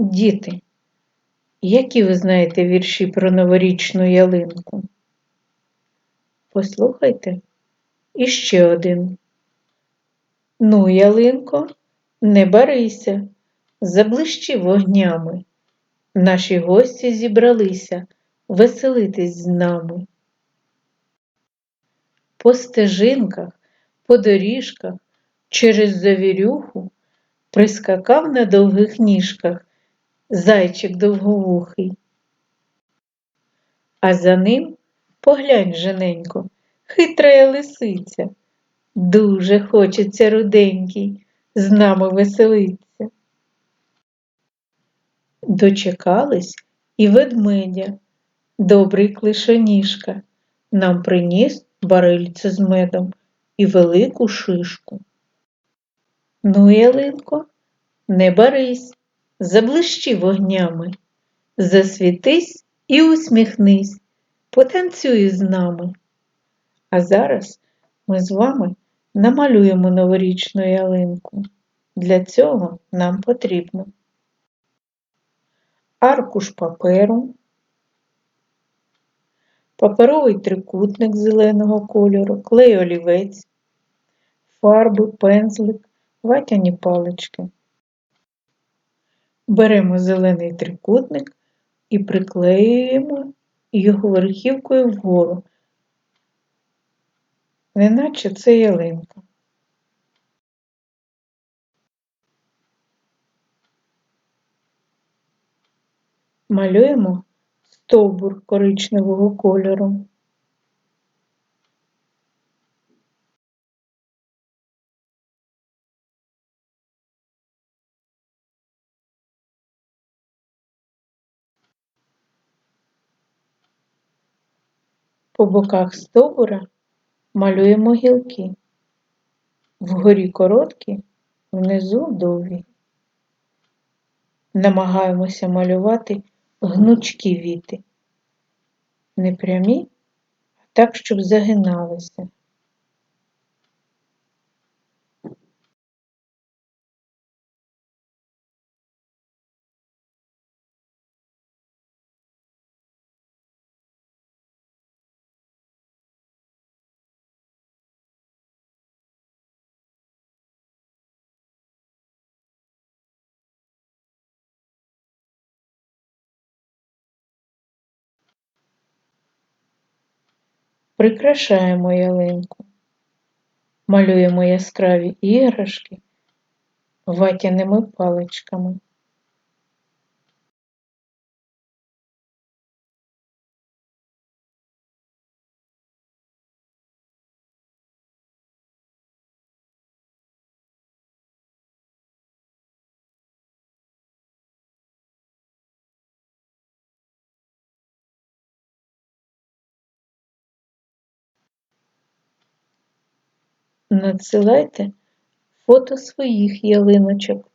Діти, які ви знаєте вірші про новорічну ялинку? Послухайте іще один. Ну, ялинко, не барися, заблищи вогнями. Наші гості зібралися веселитись з нами. По стежинках, по доріжках, через завірюху прискакав на довгих ніжках зайчик довговухий. А за ним поглянь жененько, хитрая лисиця. Дуже хочеться руденький, з нами веселиться. Дочекались і ведмедя, добрий клишоніжка, нам приніс барильце з медом і велику шишку. Ну, ялинко, не барись, заблищи вогнями, засвітись і усміхнись, потанцюй з нами. А зараз ми з вами намалюємо новорічну ялинку. Для цього нам потрібно аркуш паперу, паперовий трикутник зеленого кольору, клей олівець, фарби, пензлик, ватяні палички. Беремо зелений трикутник і приклеюємо його верхівкою вгору, неначе це ялинка. Малюємо стовбур коричневого кольору. По боках стовбура малюємо гілки. Вгорі короткі, внизу довгі. Намагаємося малювати гнучкі віти. Не прямі, а так, щоб загиналися. Прикрашаємо ялинку, малюємо яскраві іграшки ватяними паличками. Надсилайте фото своїх ялиночок